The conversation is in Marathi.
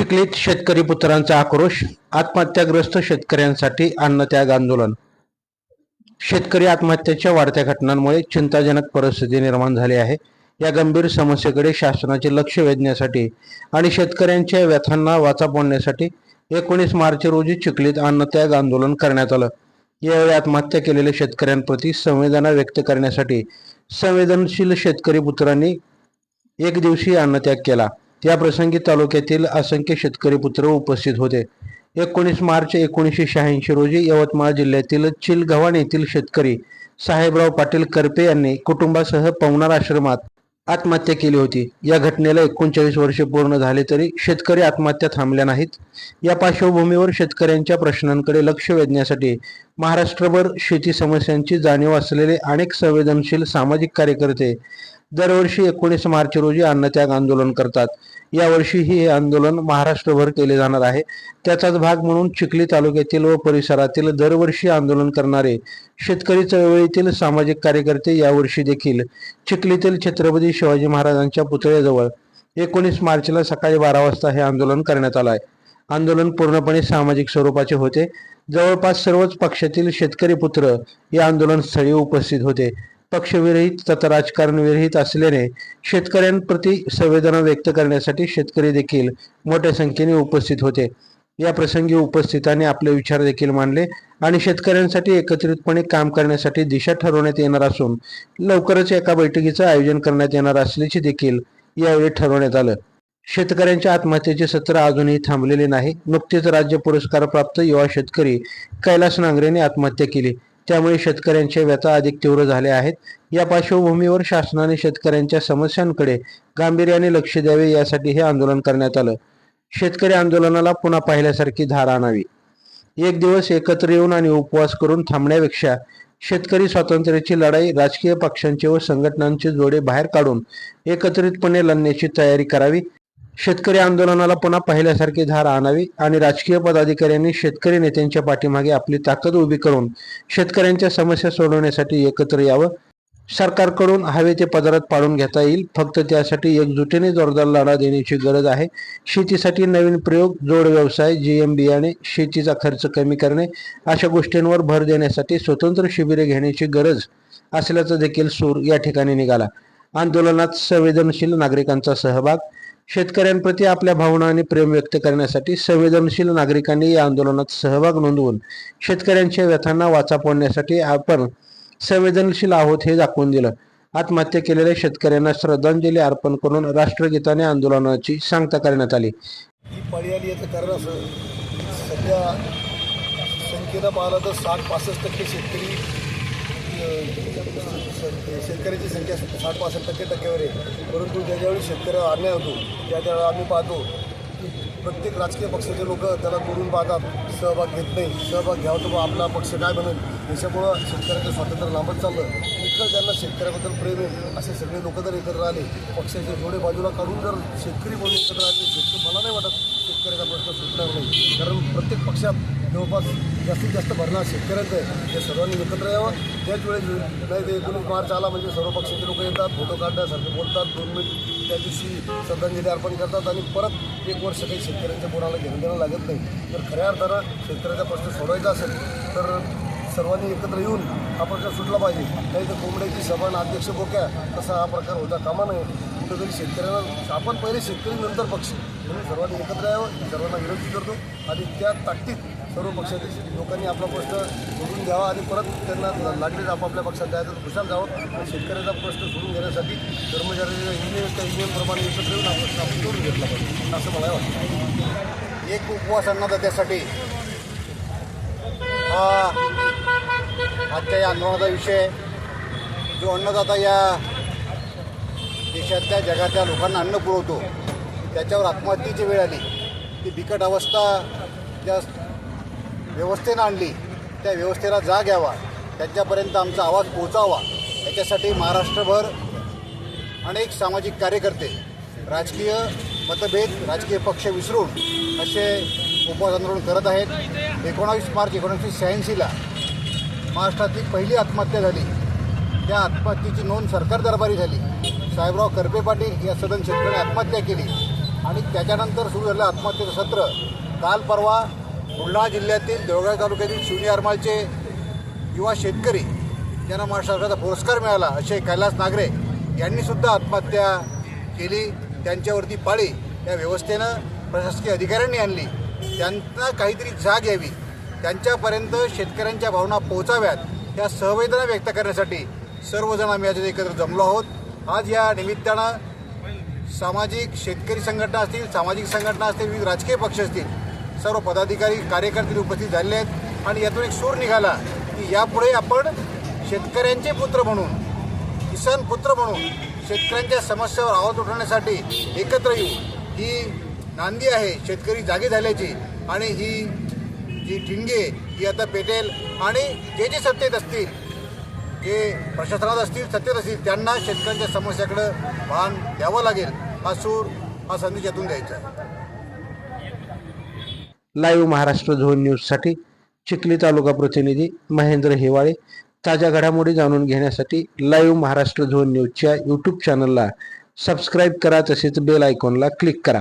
चिखलीत शेतकरी पुत्रांचा आक्रोश आत्महत्याग्रस्त शेतकऱ्यांसाठी अन्नत्याग आंदोलन. शेतकरी आत्महत्येच्या वाढत्या घटनांमुळे चिंताजनक परिस्थिती निर्माण झाली आहे. या गंभीर समस्येकडे शासनाचे लक्ष वेधण्यासाठी आणि शेतकऱ्यांच्या व्यथांना वाचा फोडण्यासाठी एकोणीस मार्च रोजी चिखलीत अन्नत्याग आंदोलन करण्यात आलं. यावेळी आत्महत्या केलेल्या शेतकऱ्यांप्रती संवेदना व्यक्त करण्यासाठी संवेदनशील शेतकरी पुत्रांनी एक दिवशी अन्नत्याग केला. या प्रसंगी तालुक्यातील असंख्य शेतकरी पुत्र उपस्थित होते. एकोणीस मार्च एकोणीसशे शहाऐंशी रोजी यवतमाळ जिल्ह्यातील चिलगव्हाण येथील शेतकरी साहेबराव पाटील करपे यांनी कुटुंबासह पवनार आश्रमात आत्महत्या केली होती. या घटनेला एकोणचाळीस वर्षे पूर्ण झाले तरी शेतकरी आत्महत्या थांबल्या नाहीत. या पार्श्वभूमीवर शेतकऱ्यांच्या प्रश्नांकडे लक्ष वेधण्यासाठी महाराष्ट्रभर शेती समस्यांची जाणीव असलेले अनेक संवेदनशील सामाजिक कार्यकर्ते दरवर्षी एकोणीस मार्च रोजी अन्नत्याग आंदोलन करतात. यावर्षीही हे आंदोलन महाराष्ट्रभर केले जाणार आहे. त्याचाच भाग म्हणून चिखली तालुक्यातील व परिसरातील दरवर्षी आंदोलन करणारे शेतकरी चळवळीतील सामाजिक कार्यकर्ते यावर्षी देखील चिखलीतील छत्रपती शिवाजी महाराजांच्या पुतळ्याजवळ एकोणीस मार्चला सकाळी बारा वाजता हे आंदोलन करण्यात आलं आहे. आंदोलन पूर्णपणे सामाजिक स्वरूपाचे होते. जवळपास सर्वच पक्षातील शेतकरी पुत्र या आंदोलन स्थळी उपस्थित होते. पक्षविरहित तथा राजकारण विरहित असल्याने शेतकऱ्यांप्रती संवेदना व्यक्त करण्यासाठी शेतकरी देखील मोठ्या संख्येने उपस्थित होते. या प्रसंगी उपस्थितांनी आपले विचार देखील मांडले आणि शेतकऱ्यांसाठी एकत्रितपणे काम करण्यासाठी दिशा ठरवण्यात येणार असून लवकरच एका बैठकीचं आयोजन करण्यात येणार असल्याचे देखील यावेळी ठरवण्यात आलं. शेतकऱ्यांच्या आत्महत्येचे सत्र अजूनही थांबलेले नाही. नुकतेच राज्य पुरस्कार प्राप्त युवा शेतकरी कैलास नांगरेने आत्महत्या केली. त्यामुळे शेतकऱ्यांच्या व्यथा अधिक तीव्र झाल्या आहेत. या पार्श्वभूमीवर शासनाने शेतकऱ्यांच्या समस्यांकडे गांभीर्याने लक्ष द्यावे यासाठी हे आंदोलन करण्यात आलं. शेतकरी आंदोलनाला पुन्हा पाहिल्यासारखी धार आणावी. एक दिवस एकत्र येऊन आणि उपवास करून थांबण्यापेक्षा शेतकरी स्वातंत्र्याची लढाई राजकीय पक्षांचे व संघटनांचे जोडे बाहेर काढून एकत्रितपणे लढण्याची तयारी करावी. शेतकरी आंदोलनाला पुन्हा पहिल्यासारखी धार आणावी आणि राजकीय पदाधिकाऱ्यांनी शेतकरी नेत्यांच्या पाठीमागे आपली ताकद उभी करून शेतकऱ्यांच्या समस्या सोडवण्यासाठी एकत्र यावं. सरकारकडून हवे ते पदरात पाडून घेता येईल. फक्त त्यासाठी एकजुटीने जोरदार लढा देण्याची गरज आहे. शेतीसाठी नवीन प्रयोग जोड व्यवसाय जीएम बियाणे शेतीचा खर्च कमी करणे अशा गोष्टींवर भर देण्यासाठी स्वतंत्र शिबिरे घेण्याची गरज असल्याचा देखील सूर या ठिकाणी निघाला. आंदोलनात संवेदनशील नागरिकांचा सहभाग शेतकऱ्यांप्रती आपल्या भावना आणि प्रेम व्यक्त करण्यासाठी संवेदनशील नागरिकांनी या आंदोलनात सहभाग नोंदवून शेतकऱ्यांच्या व्यथांना वाचा फोडण्यासाठी आपण संवेदनशील आहोत हे दाखवून दिलं. आत्महत्या केलेल्या शेतकऱ्यांना श्रद्धांजली अर्पण करून राष्ट्रगीताने आंदोलनाची सांगता करण्यात आली. ही पाळी आली याचं कारण असं सध्या संख्येनं पाहिलं तर साठ पासष्ट टक्के शेतकरी शेतकऱ्याची संख्या साठ पासष्ट टक्के टक्क्यावर आहे. परंतु ज्या ज्यावेळी शेतकऱ्यावर अन्याय होतो त्या त्यावेळेला आम्ही पाहतो प्रत्येक राजकीय पक्षाचे लोक त्याला करून पाहतात सहभाग घेत नाही सहभाग घ्यावा तर आपला पक्ष काय बनेल याच्यामुळं शेतकऱ्याचं स्वातंत्र्य लांबत चाललं. इतकं त्यांना शेतकऱ्याबद्दल प्रेम आहे असे सगळे लोक जर एकत्र आले पक्षाचे थोडे बाजूला काढून जर शेतकरी म्हणून एकत्र आले शेतकरी मला नाही वाटत. शेतकऱ्याचा प्रश्न सुटणार नाही. कारण प्रत्येक पक्षात जवळपास जास्तीत जास्त भरणा शेतकऱ्यांचं आहे. या सर्वांनी एकत्र यावं. त्याच वेळेस नाही ते एकोणीस मार्च आला म्हणजे सर्व पक्षाचे लोक येतात फोटो काढण्यासारखे बोलतात दोन मिनिट त्या दिवशी श्रद्धांजली अर्पण करतात आणि परत एक वर्ष काही शेतकऱ्यांच्या कोणाला घेणं देणं लागत नाही. तर खऱ्या अर्थानं शेतकऱ्याचा प्रश्न सोडवायचा असेल तर सर्वांनी एकत्र येऊन हा प्रकार सुटला पाहिजे. नाही तर कोंबड्याची सभा अध्यक्ष बोक्या तसा हा प्रकार होता कामा नये. कुठेतरी शेतकऱ्यांना आपण पहिले शेतकरी नंतर पक्ष. म्हणून सर्वांनी एकत्र यावं सर्वांना विनंती करतो. आणि त्या ताकदीत सर्व पक्षातील लोकांनी आपला प्रश्न सोडून द्यावा आणि परत त्यांना लागलेच आपापल्या पक्षात जायचं. खुशाल जावं. आणि शेतकऱ्याचा प्रश्न सोडून घेण्यासाठी कर्मचाऱ्यांच्या इंजिनियर त्या युनियनप्रमाणे एकत्र येऊन हा प्रश्न आपण सोडून घेतला पाहिजे. असं मला वाटतं. एक उपवास अन्नदात्यासाठी. हा. आजच्या या आंदोलनाचा विषय जो अन्नदाता या देशातल्या जगातल्या लोकांना अन्न पुरवतो. त्याच्यावर आत्महत्येची वेळ आली. ती बिकट अवस्था ज्या व्यवस्थेनं आणली त्या व्यवस्थेला जाग यावा. त्यांच्यापर्यंत आमचा आवाज पोहोचावा. याच्यासाठी महाराष्ट्रभर अनेक सामाजिक कार्यकर्ते राजकीय मतभेद राजकीय पक्ष विसरून असे उपवास आंदोलन करत आहेत. एकोणावीस मार्च एकोणीसशे शहाऐंशीला महाराष्ट्रातली पहिली आत्महत्या झाली. त्या आत्महत्येची नोंद सरकार दरबारी झाली. साहेबराव करपे पाटील या सदन शेतकऱ्याने आत्महत्या केली. आणि त्याच्यानंतर सुरू झालं आत्महत्येचं सत्र. काल परवा बुलढाणा जिल्ह्यातील देवगाव तालुक्यातील शिवनी अरमालचे युवा शेतकरी ज्यांना महाराष्ट्र सरकारचा पुरस्कार मिळाला असे कैलास नागरे यांनीसुद्धा आत्महत्या केली. त्यांच्यावरती पाळी या व्यवस्थेनं प्रशासकीय अधिकाऱ्यांनी आणली. त्यांना काहीतरी जाग यावी. त्यांच्यापर्यंत शेतकऱ्यांच्या भावना पोहोचाव्यात या सहवेदना व्यक्त करण्यासाठी सर्वजण आम्ही आज एकत्र जमलो आहोत. आज या निमित्तानं सामाजिक शेतकरी संघटना असतील सामाजिक संघटना असतील विविध राजकीय पक्ष असतील सर्व पदाधिकारी कार्यकर्ते उपस्थित झालेले आहेत. आणि यातून एक सूर निघाला की यापुढे आपण शेतकऱ्यांचे पुत्र म्हणून किसान पुत्र म्हणून शेतकऱ्यांच्या समस्यावर आवाज उठवण्यासाठी एकत्र येऊ. ही नांदी आहे शेतकरी जागे झाल्याची. आणि ही जी ठिणगे ही आता पेटेल आणि जे जे सत्तेत असतील जे प्रशासनात असतील सत्तेत असतील त्यांना शेतकऱ्यांच्या समस्याकडं भान द्यावं लागेल हा सूर हा संदेश यातून द्यायचा आहे. लाईव्ह महाराष्ट्र झोन न्यूजसाठी चिखली तालुका प्रतिनिधी महेंद्र हिवाळे ताज्या घडामोडी जाणून घेण्यासाठी लाईव्ह महाराष्ट्र झोन न्यूजच्या यूट्यूब चॅनलला सबस्क्राईब करा तसेच बेल आयकॉनला क्लिक करा.